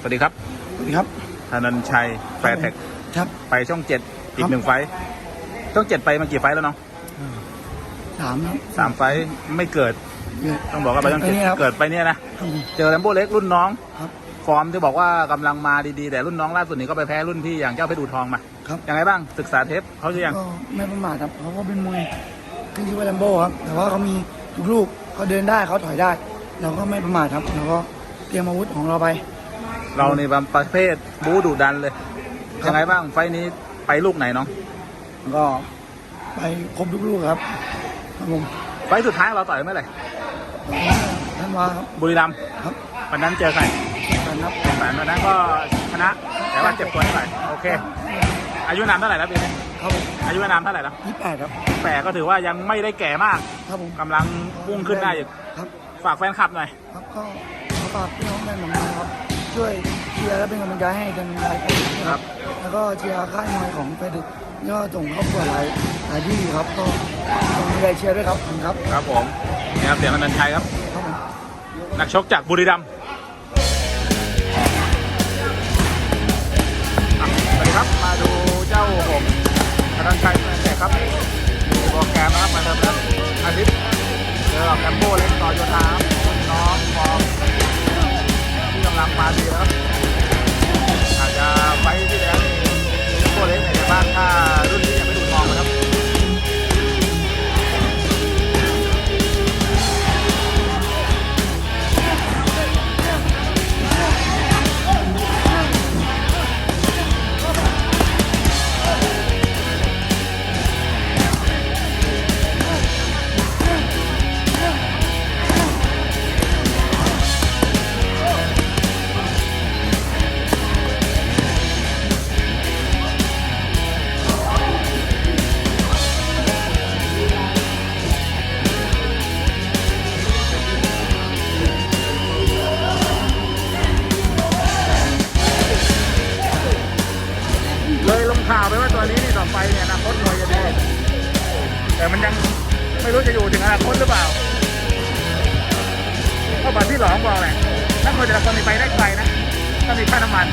สวัสดีครับสวัสดีครับธนันชัยแฟร์เทคครับ ไปช่องเจ็ดอีครักบหนึ่งไฟท์ช่องเจ็ดไปมากี่ไฟท์แล้วน้องสามครับสามไฟท์ไม่เกิดเกิดต้องบอกว่าไปช่องเจ็ดไปเนี่ยครับเกิดไปเนี่ยนะครับผมเจอแรมโบ้เล็กรุ่นน้อง ครับ ฟอร์มที่บอกว่ากำลังมาดีๆ แต่รุ่นน้องล่าสุดนี้ก็ไปแพ้รุ่นพี่อย่างเจ้าเพชรอูทองมาครับยังไงบ้างศึกษาเทปเขาหรือยังก็ไม่ประมาทครับเขาก็เป็นมวยที่ชื่อว่าแลมโบ้ครับ แต่ว่าเขามีทุกลูกเขาเดินได้เขาถอยได้ เราก็ไม่ประมาทครับเราก็เตรียมอาวุธของเราไป เราในประเภทบู๊ดุดันเลยครับยังไงบ้างไฟท์นี้ไปลูกไหนน้องแล้วก็ไปครบทุกลูกครับครับผมไฟท์สุดท้ายเราต่อยเมื่อไหร่ท่านว่าครับบุรีรัมย์ครับวันนั้นเจอใครการนับแฟนวันนั้นก็ชนะ แต่ว่าเจ็บตัวนิดหน่อยโอเค อายุนามเท่าไหร่แล้วปีนี้ครับผมอายุนามเท่าไหร่แล้วยี่แปดครับแปดก็ถือว่ายังไม่ได้แก่มากครับผมกำลังพุ่งขึ้นได้อยู่ครับฝากแฟนคลับหน่อย ครับก็ขอฝากพี่น้องแฟนผมนะครับ ช่วยเชียร์และเป็นกำลังใจให้กันหลายคนนะครับ แล้วก็เชียร์ค่ายมวยของเฟดิกก็ส่งครอบครัวหลายหลายที่ครับก็ส่งกำลังใจเชียร์ด้วยครับขอบคุณครับ ครับผมนี่ครับเสียงอนันต์ชัยครับ ครับผม นักชกจากบุรีรัมย์อะสวัสดีครับ มาดูเจ้าผมอนันต์ชัยแขกครับมีโปรแกรมนะครับมาเริ่มแล้วอาทิตย์เจอกับแคมโบเล็กต่อโยธาครับ มาดีแล้วครับ ไปเนี่ยอนาคตมวยจะดีแต่มันยังไม่รู้จะอยู่ถึงอนาคตหรือเปล่าเพราะแบอกที่หลองบอกแหละถ้ามวยแต่ละคนมีไปได้ไกลนะถ้ามีค่าน้ำมัน